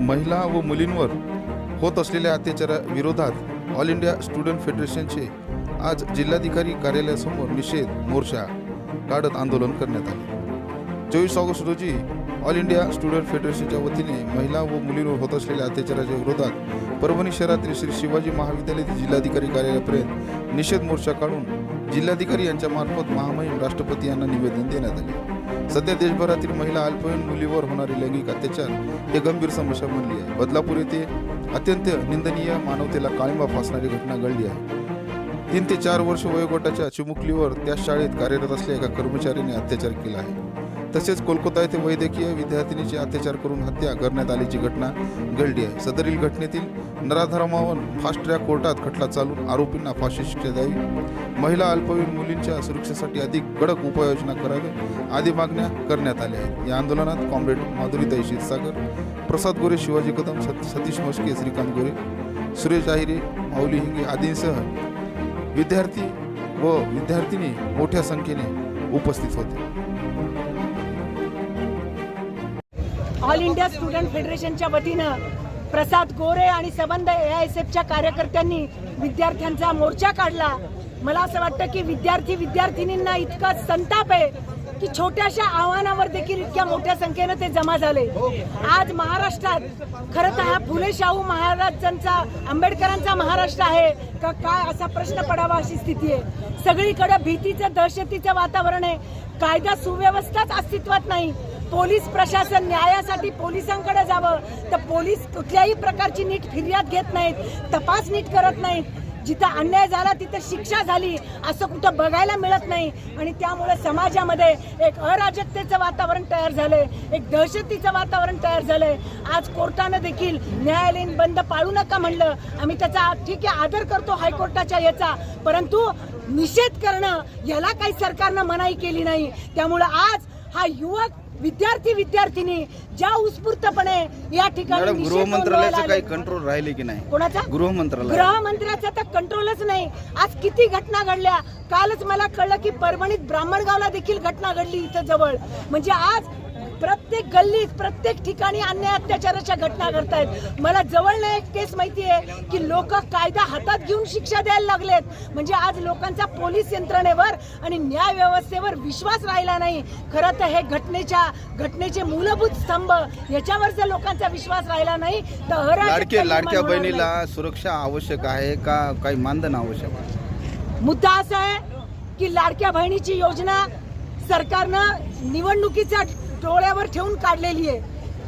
महिला व मुलींवर होत असलेल्या अत्याचाराविरोधात ऑल इंडिया स्टुडंट फेडरेशनचे आज जिल्हाधिकारी कार्यालयासमोर निषेध मोर्चा काढत आंदोलन करण्यात आले. चोवीस ऑगस्ट रोजी ऑल इंडिया स्टुडंट फेडरेशनच्या वतीने महिला व मुलींवर होत असलेल्या अत्याचाराच्या विरोधात परभणी शहरातील श्री शिवाजी महाविद्यालयातील जिल्हाधिकारी कार्यालयापर्यंत निषेध मोर्चा काढून जिल्हाधिकारी यांच्या मार्फत महामहिम राष्ट्रपती यांना निवेदन देण्यात आले. सध्या देशभरातील महिला अल्पवयीन मुलीवर होणारे लैंगिक अत्याचार हे गंभीर समस्या बनली आहे. बदलापूर येथे अत्यंत निंदनीय मानवतेला काळिंबा फासणारी घटना घडली आहे. तीन ते चार वर्ष वयोगटाच्या चिमुकलीवर त्या शाळेत कार्यरत असलेल्या एका कर्मचाऱ्याने अत्याचार केला आहे. तसेच कोलकाता येथे वैद्यकीय विद्यार्थिनीची अत्याचार करून हत्या करण्यात आल्याची घटना घडली आहे. सदरील घटनेतील नराधर्मावर फास्ट ट्रॅक कोर्टात खटला चालून आरोपींना फाशी शिक्षा द्यावी. महिला अल्पवयीन मुलींच्या सुरक्षेसाठी अधिक कडक उपाययोजना कराव्या आदी मागण्या करण्यात आल्या आहेत. या आंदोलनात कॉम्रेड माधुरीताई क्षीरसागर प्रसाद गोरे शिवाजी कदम सत सतीश मस्के श्रीकांत गोरे सुरेश आहिरे माऊली हिंगे आदींसह विद्यार्थी व विद्यार्थिनी मोठ्या संख्येने उपस्थित होते. ऑल इंडिया स्टुडंट फेडरेशनच्या वतीनं प्रसाद गोरे आणि सबंध ए आय एस एफच्या कार्यकर्त्यांनी विद्यार्थ्यांचा मोर्चा काढला. मला असं वाटतं की विद्यार्थी विद्यार्थिनींना इतका संताप आहे की छोट्याशा आव्हानावर देखील इतक्या मोठ्या संख्येनं ते जमा झाले. आज महाराष्ट्रात खरं तर हा फुले शाहू महाराजांचा आंबेडकरांचा महाराष्ट्र आहे का काय असा प्रश्न पडावा अशी स्थिती आहे. सगळीकडे भीतीचं दहशतीचं वातावरण आहे. कायदा सुव्यवस्थाच अस्तित्वात नाही. पोलीस प्रशासन न्यायासाठी पोलिसांकडे जावं. तर पोलीस कुठल्याही प्रकारची नीट फिर्याद घेत नाहीत तपास नीट करत नाहीत. जिथं अन्याय झाला तिथं शिक्षा झाली असं कुठं बघायला मिळत नाही. आणि त्यामुळे समाजामध्ये एक अराजकतेचं वातावरण तयार झालंय एक दहशतीचं वातावरण तयार झालंय. आज कोर्टानं देखील न्यायालयीन बंद पाळू नका म्हणलं. आम्ही त्याचा ठीक आहे आदर करतो हायकोर्टाच्या याचा. परंतु निषेध करणं याला काही सरकारनं मनाई केली नाही. त्यामुळं आज हा युवक विद्यार्थी विद्यार्थिनी ज्या उत्स्फूर्तपणे या ठिकाणी गृहमंत्रालयाचं काही. कंट्रोल राहिले की नाही? कोणाचा? गृहमंत्रालय गृहमंत्र्याचा तर कंट्रोलच नाही. आज किती घटना घडल्या? कालच मला कळलं की परभणीत ब्राह्मणगावला देखील घटना घडली इथं जवळ. म्हणजे आज प्रत्येक गल्लीत प्रत्येक ठिकाणी अन्याय अत्याचाराच्या घटना घडतायत. मला जवळ एक केस माहिती आहे की लोक कायदा हातात घेऊन शिक्षा द्यायला लागलेत. म्हणजे आज लोकांचा पोलीस यंत्रणेवर आणि न्याय व्यवस्थेवर विश्वास राहिला नाही. खरं तर हे घटनेच्या घटनेचे मूलभूत स्तंभ याच्यावर जर लोकांचा विश्वास राहिला नाही. तर लाडक्या लाडक्या. बहिणीला सुरक्षा आवश्यक आहे का? काही मानधन आवश्यक आहे? मुद्दा असा आहे की लाडक्या बहिणीची योजना सरकारनं निवडणुकीच्या डोळ्यावर ठेवून काढलेली आहे.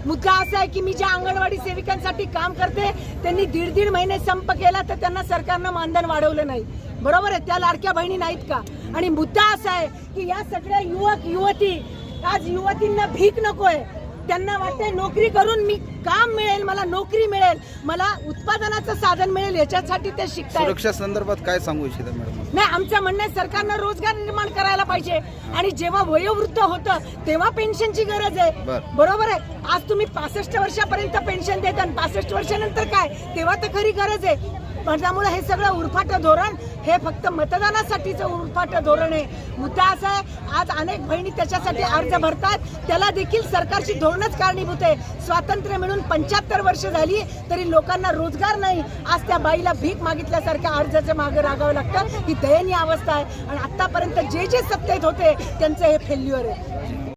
मुद्दा असा आहे की मी ज्या अंगणवाडी सेविकांसाठी काम करते त्यांनी दीड दीड महिने संप केला तर त्यांना सरकारनं मानधन वाढवलं नाही. बरोबर आहे? त्या लाडक्या बहिणी नाहीत का? आणि मुद्दा असा आहे की या सगळ्या युवक युवती आज युवतींना भीक नको आहे त्यांना वाटतंय नोकरी करून मी काम मिळेल मला नोकरी मिळेल मला उत्पादनाचं साधन मिळेल याच्यासाठी ते शिकतायत. सुरक्षा संदर्भात काय सांगू इच्छिता मॅडम? नाही आमचं म्हणणं आहे सरकारनं रोजगार निर्माण करायला पाहिजे. आणि जेव्हा वयोवृद्ध होतं तेव्हा पेन्शनची गरज आहे. बरं. बरोबर आहे. आज तुम्ही पासष्ट वर्षापर्यंत पेन्शन देता आणि पासष्ट वर्षानंतर काय? तेव्हा तर खरी गरज आहे. त्यामुळे हे सगळं उरफाट धोरण हे फक्त मतदानासाठीचं उरफाट धोरण आहे. मुद्दा असा आहे आज अनेक बहिणी त्याच्यासाठी अर्ज भरतात. त्याला देखील सरकारची धोरणच कारणीभूत आहे. स्वातंत्र्य मिळून पंच्याहत्तर वर्ष झाली तरी लोकांना रोजगार नाही. आज त्या बाईला भीक मागितल्यासारख्या अर्जाच्या मागे रागावं लागतं. ही दयनीय अवस्था आहे. आणि आतापर्यंत जे जे सत्तेत होते त्यांचं हे फेल्युअर आहे.